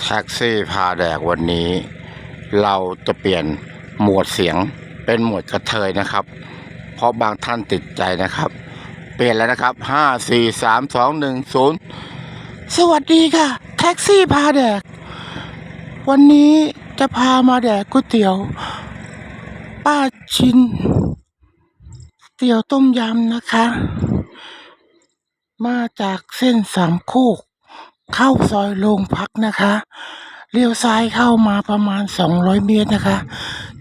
แท็กซี่พาแดกวันนี้ เราจะเปลี่ยนหมวดเสียงเป็นหมวดกระเทยนะครับ เพราะบางท่านติดใจนะครับ เปลี่ยนแล้วนะครับห้าสี่สามสองหนึ่งศูนย์สวัสดีค่ะ แท็กซี่พาแดก วันนี้จะพามาแดกก๋วยเตี๋ยว ป้าชินเตี๋ยวต้มยำนะคะ มาจากเส้นสามโคก เข้าซอยโรงพักนะคะเลี้ยวซ้ายเข้ามาประมาณ 200 เมตรนะคะ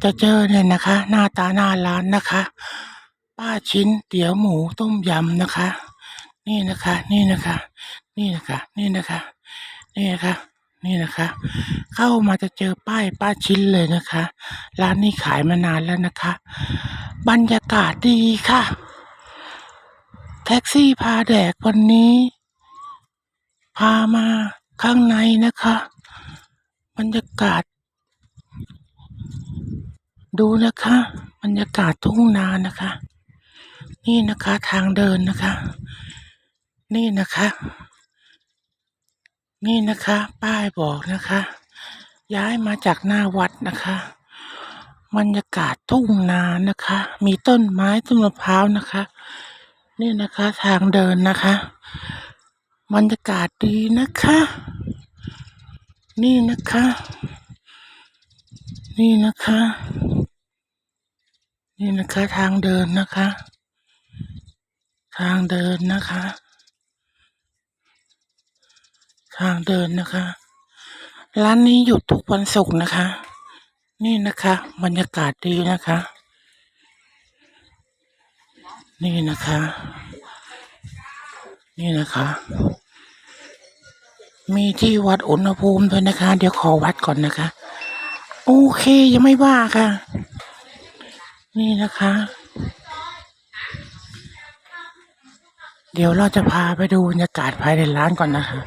จะเจอเนี่ยนะคะ หน้าตาหน้าร้านนะคะ ป้าชิ้นเตี๋ยวหมูต้มยำนะคะ นี่นะคะ นี่นะคะ นี่นะคะ นี่นะคะ นี่นะคะนี่นะคะ เข้ามาจะเจอป้ายป้าชิ้นเลยนะคะ ร้านนี้ขายมานานแล้วนะคะ บรรยากาศดีค่ะ แท็กซี่พาแดกวันนี้ พามาข้างในนะคะ บรรยากาศ ดูนะคะ บรรยากาศทุ่งนานะคะ นี่นะคะทางเดินนะคะ นี่นะคะ นี่นะคะ ป้ายบอกนะคะ ย้ายมาจากหน้าวัดนะคะบรรยากาศทุ่งนานะคะ มีต้นไม้ต้นมะพร้าวนะคะ นี่นะคะทางเดินนะคะ บรรยากาศดีนะคะ นี่นะคะ นี่นะคะ นี่นะคะทางเดินนะคะ ทางเดินนะคะ ทางเดินนะคะ ร้านนี้หยุดทุกวันศุกร์นะคะ นี่นะคะ บรรยากาศดีนะคะ นี่นะคะ นี่นะคะ มีที่วัดอุณหภูมิด้วยนะคะ เดี๋ยวขอวัดก่อนนะคะ โอเคยังไม่ว่าค่ะ นี่นะคะ เดี๋ยวเราจะพาไปดูบรรยากาศภายในร้านก่อนนะคะ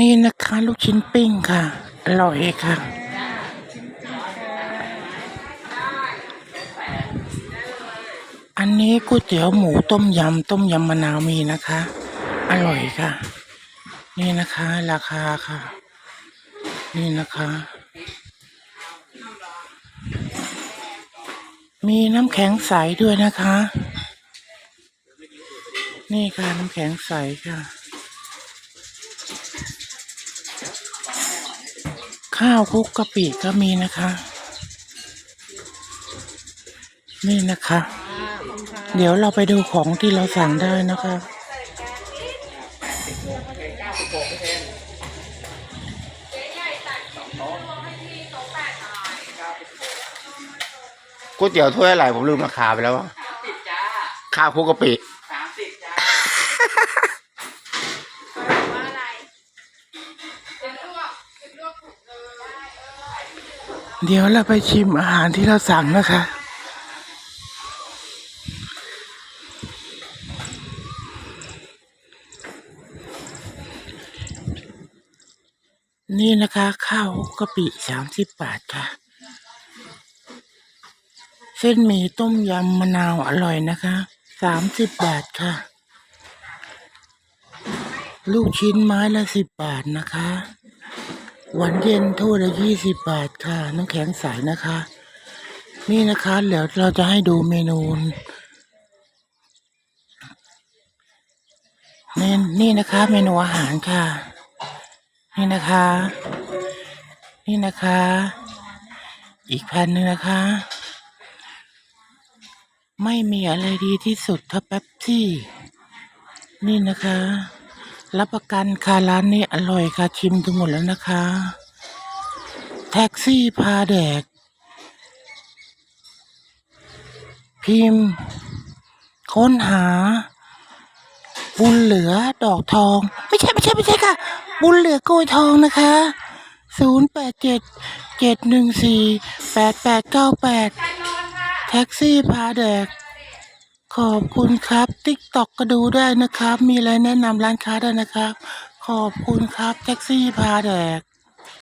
นี่นะคะ ลูกชิ้นปิ้งค่ะ อร่อยค่ะ อันนี้ก๋วยเตี๋ยวหมูต้มยำต้มยำมะนาวมีนะคะ อร่อยค่ะ นี่นะคะ ราคาค่ะ นี่นะคะ มีน้ำแข็งใสด้วยนะคะ นี่ค่ะน้ำแข็งใสค่ะ ข้าวคุกกะปิก็มีนะคะ นี่นะคะ เดี๋ยวเราไปดูของที่เราสั่งได้นะคะก๋วยเตี๋ยวถ้วยอะไรผมลืมราคาไปแล้วว่าสิบจ้าข้าวคุกกะปิ เดี๋ยวเราไปชิมอาหารที่เราสั่งนะคะ นี่นะคะข้าวกะปิสามสิบบาทค่ะ เส้นหมี่ต้มยำมะนาวอร่อยนะคะสามสิบบาทค่ะ ลูกชิ้นไม้ละสิบบาทนะคะ หวานเย็นถ้วยละยี่สิบบาทค่ะ น้ำแข็งใสนะคะ นี่นะคะเดี๋ยวเราจะให้ดูเมนูนี่นี่นะคะ เมนูอาหารค่ะ นี่นะคะ นี่นะคะ อีกแผ่นหนึ่งนะคะ ไม่มีอะไรดีที่สุดเท่าแป๊บซี่ นี่นะคะ รับประกันค่ะร้านนี้อร่อยค่ะชิมทั้งหมดแล้วนะคะ แท็กซี่พาแดก พิมพ์ ค้นหา บุญเหลือดอกทอง ไม่ใช่ไม่ใช่ไม่ใช่ค่ะ บุญเหลือโกยทองนะคะศูนย์แปดเจ็ดเจ็ดหนึ่งสี่แปดแปดเก้าแปดแท็กซี่พาแดก ขอบคุณครับติ๊กตอกก็ดูได้นะครับ มีอะไรแนะนำร้านค้าได้นะครับ ขอบคุณครับแท็กซี่พาแดก